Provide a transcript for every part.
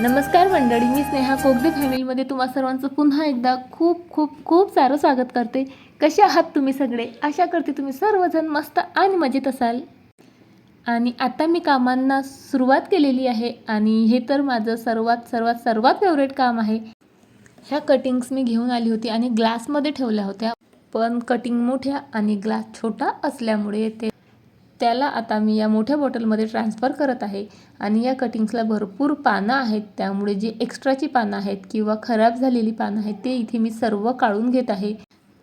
नमस्कार मंडळी मी स्नेहा कोगदे फॅमिलीमध्ये तुम्हा सर्वांचं पुन्हा एकदा खूप खूप खूप सारं स्वागत करते. कसे आहात तुम्ही सगळे? आशा करते तुम्ही सर्वजण मस्त आणि मजेत असाल. आणि आता मी कामांना सुरुवात केलेली आहे आणि हे तर माझं सर्वात सर्वात सर्वात फेवरेट काम आहे. ह्या कटिंग्स मी घेऊन आली होती आणि ग्लासमध्ये ठेवल्या होत्या. पण कटिंग मोठ्या आणि ग्लास छोटा असल्यामुळे ते त्याला आता मी या मोठ्या बॉटलमध्ये ट्रान्सफर करत आहे. आणि या कटिंग्सला भरपूर पानं आहेत. त्यामुळे जी एक्स्ट्राची पानं आहेत किंवा खराब झालेली पानं आहेत ते इथे मी सर्व काढून घेत आहे.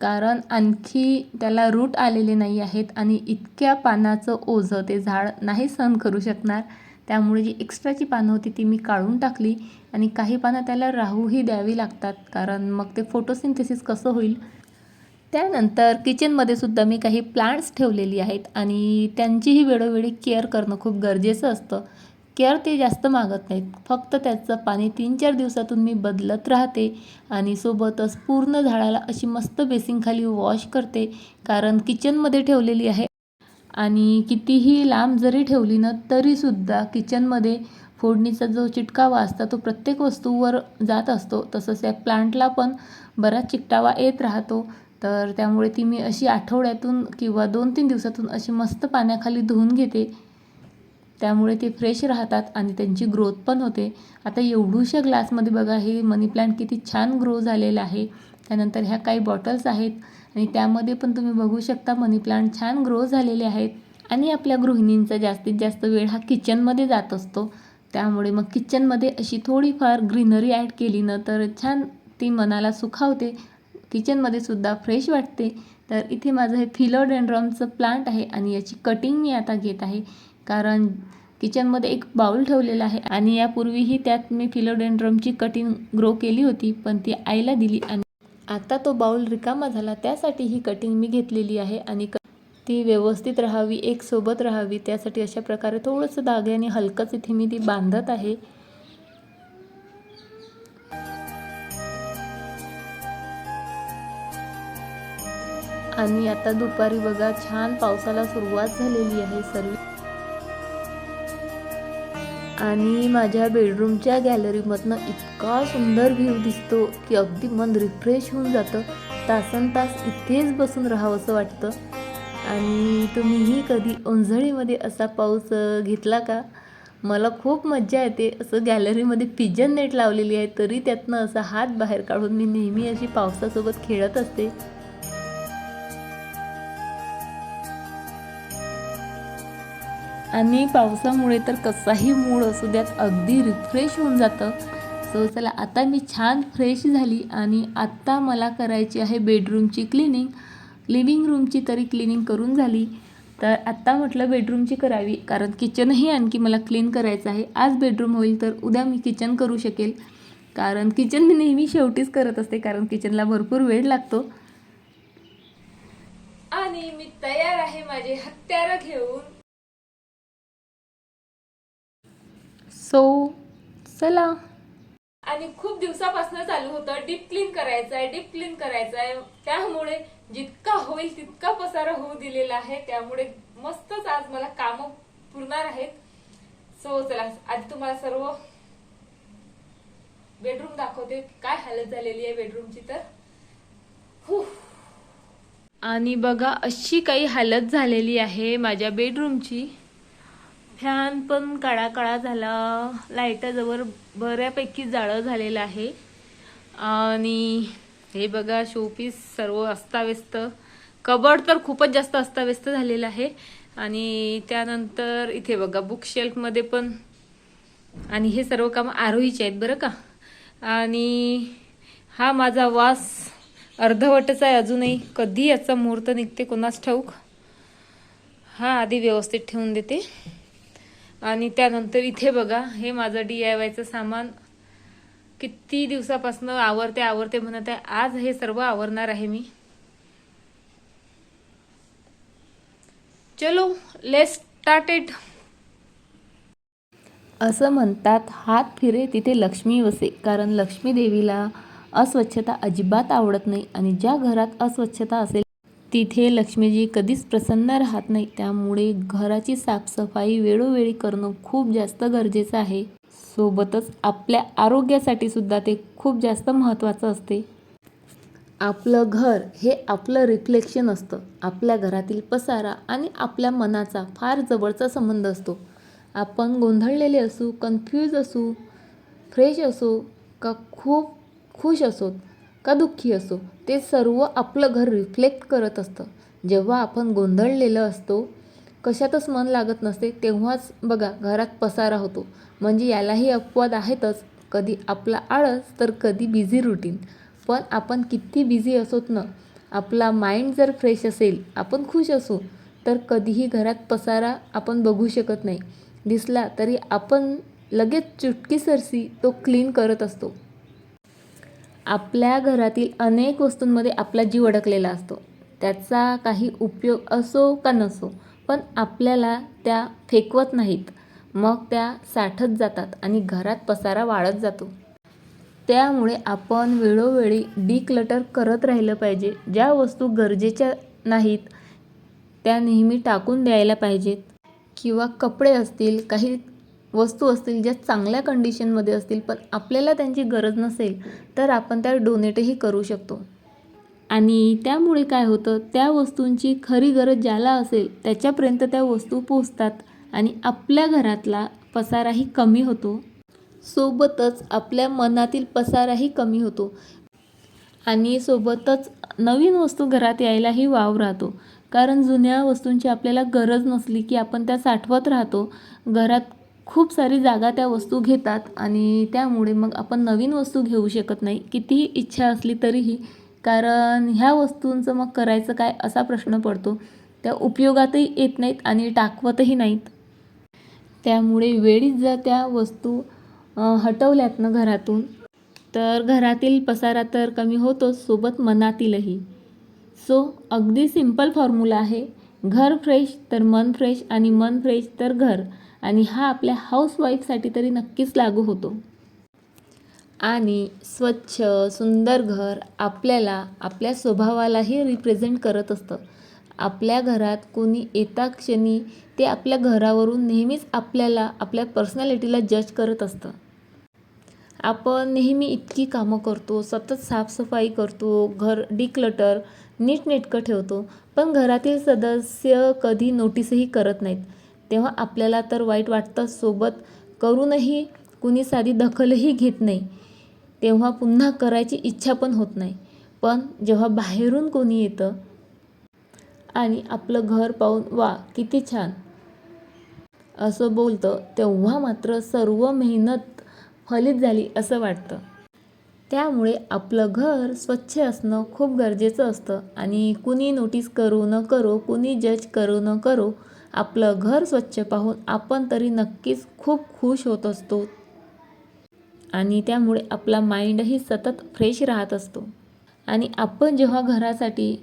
कारण आणखी त्याला रूट आलेले नाही आहेत आणि इतक्या पानाचं ओझं ते झाड नाही सहन करू शकणार. त्यामुळे जी एक्स्ट्राची पानं होती ती मी काढून टाकली आणि काही पानं त्याला राहूही द्यावी लागतात. कारण मग ते फोटोसिंथेसिस कसं होईल? त्यानंतर किचनमध्ये सुद्धा मी काही प्लांट्स ठेवलेली आहेत आणि त्यांचीही वेळोवेळी केअर करणं खूप गरजेचं असतं. केअर ते जास्त मागत नाहीत. फक्त त्याचं पाणी तीन चार दिवसातून मी बदलत राहते आणि सोबतच पूर्ण झाडाला अशी मस्त बेसिंगखाली वॉश करते कारण किचनमध्ये ठेवलेली आहे. आणि कितीही लांब जरी ठेवली ना तरीसुद्धा किचनमध्ये फोडणीचा जो चिटकावा असता तो प्रत्येक वस्तूवर जात असतो. तसंच या प्लांटला पण बराच चिकटावा येत राहतो. तर त्यामुळे ती मी अशी आठवड्यातून किंवा दोन तीन दिवसातून अशी मस्त पाण्याखाली धुवून घेते. त्यामुळे ते फ्रेश राहतात आणि त्यांची ग्रोथ पण होते. आता एवढूशा ग्लासमध्ये बघा हे मनी प्लांट किती छान ग्रो झालेलं आहे. त्यानंतर ह्या काही बॉटल्स आहेत आणि त्यामध्ये पण तुम्ही बघू शकता मनी प्लांट छान ग्रो झालेले आहेत. आणि आपल्या गृहिणींचा जास्तीत जास्त वेळ हा किचनमध्ये जात असतो. त्यामुळे मग किचनमध्ये अशी थोडीफार ग्रीनरी ॲड केली ना तर छान ती मनाला सुखावते किचनमध्ये सुद्धा फ्रेश वाटते. तर इथे माझं हे फिलोडेंड्रॉमचं प्लांट आहे आणि याची कटिंग मी आता घेत आहे. कारण किचनमध्ये एक बाउल ठेवलेला आहे आणि यापूर्वीही त्यात मी फिलोडेंड्रमची कटिंग ग्रो केली होती पण ती आईला दिली आणि आता तो बाउल रिकामा झाला. त्यासाठी ही कटिंग मी घेतलेली आहे आणि क ती व्यवस्थित राहावी एक सोबत राहावी. त्यासाठी अशा प्रकारे थोडंसं धाग्याने हलकंच इथे मी ती बांधत आहे. आणि आता दुपारी बघा छान पावसाला सुरुवात झालेली आहे सर्व. आणि माझ्या बेडरूमच्या गॅलरीमधनं इतका सुंदर व्ह्यू दिसतो की अगदी मन रिफ्रेश होऊन जातं. तासन तास इथेच बसून राहावं असं वाटतं. आणि तुम्हीही कधी ओंझळीमध्ये असा पाऊस घेतला का? मला खूप मज्जा येते. असं गॅलरीमध्ये पिजन नेट लावलेली आहे तरी त्यातनं असा हात बाहेर काढून मी नेहमी अशी पावसासोबत खेळत असते. आणि पावसामुळे तर कसाही मूड असू द्यात अगदी रिफ्रेश होऊन जातं. सो चला आता मी छान फ्रेश झाली आणि आत्ता मला करायची आहे बेडरूमची क्लिनिंग लिव्हिंग रूमची तरी क्लिनिंग करून झाली. तर आत्ता म्हटलं बेडरूमची करावी कारण किचनही आणखी मला क्लीन करायचं आहे. आज बेडरूम होईल तर उद्या मी किचन करू शकेल. कारण किचन मी नेहमी शेवटीच करत असते कारण किचनला भरपूर वेळ लागतो. आणि मी तयार आहे माझे हत्यारं घेऊन. सो चला. आणि खूप दिवसापासून चालू होतं डीप क्लीन करायचं आहे डीप क्लीन करायचं आहे त्यामुळे जितका होईल तितका पसारा होऊ दिलेला आहे. त्यामुळे मस्तच आज मला काम पुरणार आहेत. सो चला आधी तुम्हाला सर्व बेडरूम दाखवते. काय हालत झालेली आहे बेडरूमची तर? हू. आणि बघा अशी काही हालत झालेली आहे माझ्या बेडरूमची फॅन पण काळा काळा झाला लाईटाजवळ बऱ्यापैकी जाळं झालेलं आहे. आणि हे बघा शोपीस सर्व अस्ताव्यस्त. कबड तर खूपच जास्त अस्ताव्यस्त झालेलं आहे. आणि त्यानंतर इथे बघा बुक शेल्फमध्ये पण. आणि हे सर्व कामं आरोहीचे आहेत बरं का? आणि हा माझा वास अर्धवटचा आहे अजूनही. कधी याचा मुहूर्त निघते कोणास ठाऊक? हा आधी व्यवस्थित ठेवून देते. आणि त्यानंतर इथे बघा हे माझं डी आय वायचं सामान. किती दिवसापासून आवरते आवरते म्हणत आहे. आज हे सर्व आवरणार आहे मी. चलो लेट स्टार्टेड असं म्हणतात हात फिरे तिथे लक्ष्मी वसे. कारण लक्ष्मी देवीला अस्वच्छता अजिबात आवडत नाही. आणि ज्या घरात अस्वच्छता असेल तिथे लक्ष्मीजी कधीच प्रसन्न राहत नाही त्यामुळे घराची साफसफाई वेळोवेळी करणं खूप जास्त गरजेचं आहे. सोबतच आपल्या आरोग्यासाठी सुद्धा ते खूप जास्त महत्त्वाचं असते. आपलं घर हे आपलं रिफ्लेक्शन असतं. आपल्या घरातील पसारा आणि आपल्या मनाचा फार जवळचा संबंध असतो. आपण गोंधळलेले असू कन्फ्यूज असू फ्रेश असो का खूप खुश असोत का दुःखी असो ते सर्व आपलं घर रिफ्लेक्ट करत असतं. जेव्हा आपण गोंधळलेलं असतो कशातच मन लागत नसते तेव्हाच बघा घरात पसारा होतो. म्हणजे यालाही अपवाद आहेतच. कधी आपला आळस तर कधी बिझी रुटीन पण आपण किती बिझी असोत ना आपला माइंड जर फ्रेश असेल आपण खुश असू तर कधीही घरात पसारा आपण बघू शकत नाही. दिसला तरी आपण लगेच चुटकीसरशी तो क्लीन करत असतो. आपल्या घरातील अनेक वस्तूंमध्ये आपला जीव अडकलेला असतो. त्याचा काही उपयोग असो का नसो पण आपल्याला त्या फेकवत नाहीत. मग त्या साठत जातात आणि घरात पसारा वाढत जातो. त्यामुळे आपण वेळोवेळी डिक्लटर करत राहिलं पाहिजे. ज्या वस्तू गरजेच्या नाहीत त्या नेहमी टाकून द्यायला पाहिजेत. किंवा कपडे असतील काही वस्तू असतील ज्या चांगल्या कंडिशनमध्ये असतील पण आपल्याला त्यांची गरज नसेल तर आपण त्या डोनेटही करू शकतो. आणि त्यामुळे काय होतं? त्या वस्तूंची खरी गरज ज्याला असेल त्याच्यापर्यंत त्या वस्तू पोचतात आणि आपल्या घरातला पसाराही कमी होतो. सोबतच आपल्या मनातील पसाराही कमी होतो. आणि सोबतच नवीन वस्तू घरात यायलाही वाव राहतो. कारण जुन्या वस्तूंची आपल्याला गरज नसली की आपण त्या साठवत राहतो. घरात खूप सारी जागा त्या वस्तू घेतात आणि त्यामुळे मग आपण नवीन वस्तू घेऊ शकत नाही. कितीही इच्छा असली तरीही. कारण ह्या वस्तूंचं मग करायचं काय असा प्रश्न पडतो. त्या उपयोगातही येत नाहीत आणि टाकवतही नाहीत. त्यामुळे वेळीच जर त्या वस्तू हटवल्यात ना घरातून तर घरातील पसारा तर कमी होतोच सोबत मनातीलही. सो अगदी सिंपल फॉर्म्युला आहे. घर फ्रेश तर मन फ्रेश आणि मन फ्रेश तर घर. आणि हा आपल्या हाऊसवाईफसाठी तरी नक्कीच लागू होतो. आणि स्वच्छ सुंदर घर आपल्याला आपल्या स्वभावालाही रिप्रेझेंट करत असतं. आपल्या घरात कोणी येता क्षणी ते आपल्या घरावरून नेहमीच आपल्याला आपल्या पर्सनॅलिटीला जज करत असतं. आपण नेहमी इतकी कामं करतो सतत साफसफाई करतो घर डिक्लटर नीटनेटकं ठेवतो पण घरातील सदस्य कधी नोटीसही करत नाहीत. तेव्हा आपल्याला तर वाईट वाटतं सोबत करूनही कुणी साधी दखलही घेत नाही. तेव्हा पुन्हा करायची इच्छा पण होत नाही. पण जेव्हा बाहेरून कोणी येतं आणि आपलं घर पाहून वा किती छान! असं बोलतं तेव्हा मात्र सर्व मेहनत फलित झाली असं वाटतं. त्यामुळे आपलं घर स्वच्छ असणं खूप गरजेचं असतं आणि कुणी नोटीस करू न करो कुणी जज करू न करो आपलं घर स्वच्छ पाहून आपण तरी नक्कीच खूप खुश होत असतो. आणि त्यामुळे आपला माइंडही सतत फ्रेश राहत असतो. आणि आपण जेव्हा घरासाठी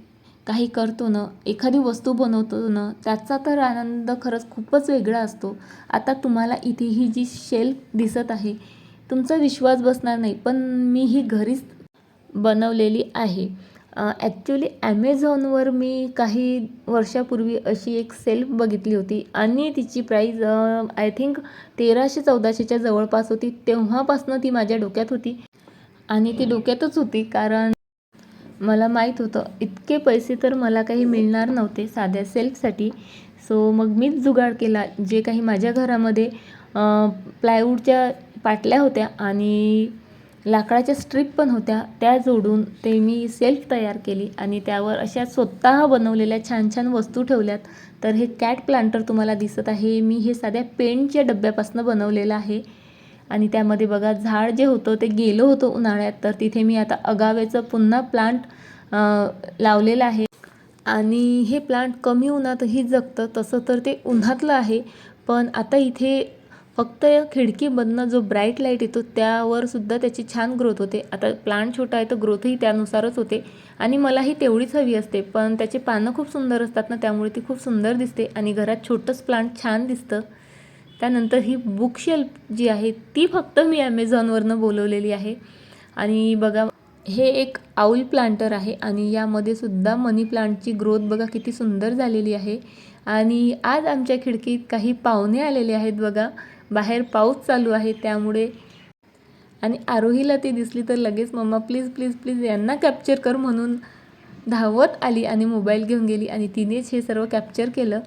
काही करतो ना एखादी वस्तू बनवतो ना त्याचा तर आनंद खरंच खूपच वेगळा असतो. आता तुम्हाला इथे ही जी शेल्फ दिसत आहे तुमचा विश्वास बसणार नाही पण मी ही घरीच बनवलेली आहे. ॲक्च्युली ॲमेझॉनवर मी काही वर्षापूर्वी अशी एक सेल्फ बघितली होती. आणि तिची प्राईज आय थिंक तेराशे चौदाशेच्या जवळपास होती. तेव्हापासनं ती माझ्या डोक्यात होती. आणि ती डोक्यातच होती कारण मला माहीत होतं इतके पैसे तर मला काही मिळणार नव्हते साध्या सेल्फसाठी सो मग मीच जुगाड केला. जे काही माझ्या घरामध्ये प्लायवूडच्या पाटल्या होत्या आणि लाकडाच्या स्ट्रीप पण होत्या. त्या जोडून ते मी सेल्फ तयार केली आणि त्यावर अशा स्वतः बनवलेल्या छान छान वस्तू ठेवल्यात. तर हे कॅट प्लांटर तुम्हाला दिसत आहे. मी हे साध्या पेंटच्या डब्यापासून बनवलेलं आहे. आणि त्यामध्ये बघा झाड जे होतं ते गेलं होतं उन्हाळ्यात. तर तिथे मी आता अगावेचं पुन्हा प्लांट लावलेलं आहे. आणि हे प्लांट कमी उन्हातही जगतं. तसं तर ते उन्हातलं आहे. पण आता इथे फक्त खिडकीमधनं जो ब्राईट लाइट येतो त्यावर सुद्धा त्याची छान ग्रोथ होते. आता प्लांट छोटा आहे तर ग्रोथही त्यानुसारच होते. आणि मलाही तेवढीच हवी असते पण त्याची पानं खूप सुंदर असतात ना त्यामुळे ती खूप सुंदर दिसते आणि घरात छोटंच प्लांट छान दिसतं. त्यानंतर ही बुकशेल्फ जी आहे ती फक्त मी ॲमेझॉनवरनं बोलवलेली आहे. आणि बघा हे एक आऊल प्लांटर आहे आणि यामध्ये सुद्धा मनी प्लांटची ग्रोथ बघा किती सुंदर झालेली आहे. आणि आज आमच्या खिडकीत काही पाहुणे आलेले आहेत बघा. बाहेर पाऊस चालू आहे त्यामुळे. आणि आरोहीला ती दिसली तर लगेच मम्मा प्लीज प्लीज प्लीज यांना कॅप्चर कर म्हणून धावत आली आणि मोबाईल घेऊन गेली. आणि तिनेच हे सर्व कॅप्चर केलं.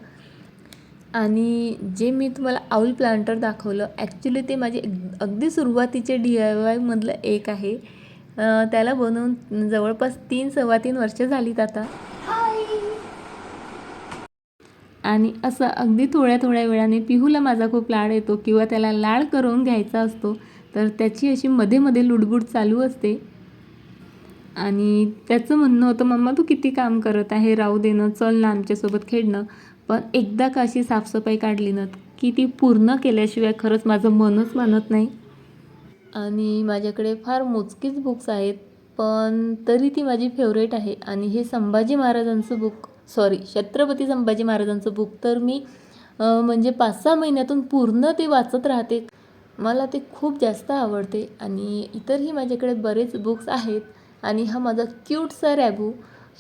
आणि जे मी तुम्हाला आऊल प्लांटर दाखवलं ॲक्च्युली ते माझे अगदी सुरुवातीचे डी आय वायमधलं एक आहे. त्याला बनवून जवळपास तीन सव्वा तीन वर्ष झालीत आता. आणि असं अगदी थोड्या थोड्या वेळाने पिहूला माझा खूप लाड येतो किंवा त्याला लाड करून घ्यायचा असतो तर त्याची अशी मध्ये मध्ये लुडबुड चालू असते. आणि त्याचं म्हणणं होतं मम्मा तू किती काम करत आहे राहू देणं चल ना आमच्यासोबत खेळणं. पण एकदा का अशी साफसफाई काढली ना की ती पूर्ण केल्याशिवाय खरंच माझं मनच मानत नाही. आणि माझ्याकडे फार मोजकीच बुक्स आहेत पण तरी ती माझी फेवरेट आहे. आणि हे संभाजी महाराजांचं बुक सॉरी छत्रपती संभाजी महाराजांचं बुक. तर मी म्हणजे पाच सहा महिन्यातून पूर्ण ते वाचत राहते. मला ते खूप जास्त आवडते. आणि इतरही माझ्याकडे बरेच बुक्स आहेत. आणि हा माझा क्यूटसा रॅबू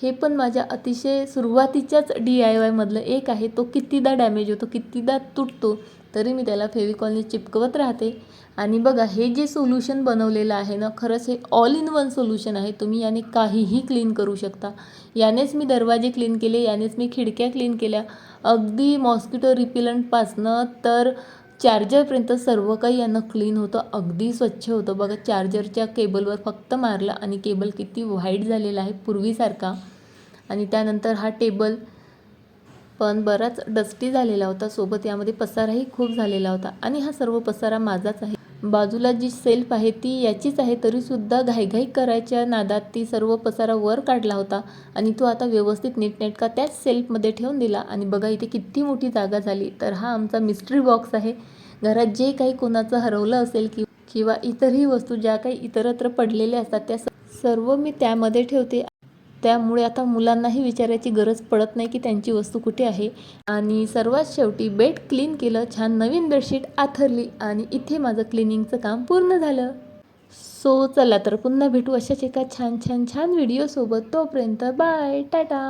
हे पण माझ्या अतिशय सुरुवातीच्याच डी आय वायमधलं एक आहे. तो कितीदा डॅमेज होतो कितीदा तुटतो तरी मी त्याला फेविकॉलने चिपकवत राहते. आणि बघा हे जे सोल्युशन बनवलेलं आहे ना खरंच हे ऑल इन वन सोल्युशन आहे. तुम्ही याने काहीही क्लीन करू शकता. यानेच मी दरवाजे क्लीन केले यानेच मी खिडक्या क्लीन केल्या. अगदी मॉस्किटो रिपिलंटपासनं तर चार्जरपर्यंत सर्व काही यानं क्लीन होतं अगदी स्वच्छ होतं. बघा चार्जरच्या केबलवर फक्त मारलं आणि केबल किती व्हाईट झालेला आहे पूर्वीसारखा. आणि त्यानंतर हा टेबल पण बराच डस्टी झालेला होता. सोबत यामध्ये पसाराही खूप झालेला होता. आणि हा सर्व पसारा माझाच आहे. बाजूला जी सेल्फ आहे ती याचीच आहे तरीसुद्धा घाईघाई करायच्या नादात ती सर्व पसारा वर काढला होता आणि तो आता व्यवस्थित नीटनेटका त्याच सेल्फमध्ये ठेवून दिला. आणि बघा इथे किती मोठी जागा झाली. तर हा आमचा मिस्ट्री बॉक्स आहे. घरात जे काही कोणाचं हरवलं असेल कि किंवा इतरही वस्तू ज्या काही इतरत्र पडलेल्या असतात त्या स- सर्व मी त्यामध्ये ठेवते. त्यामुळे आता मुलांनाही विचारायची गरज पडत नाही की त्यांची वस्तू कुठे आहे. आणि सर्वात शेवटी बेड क्लीन केलं छान नवीन बेडशीट आथरली आणि इथे माझं क्लिनिंगचं काम पूर्ण झालं. सो चला तर पुन्हा भेटू अशाच एका छान छान छान व्हिडिओसोबत तोपर्यंत बाय टाटा!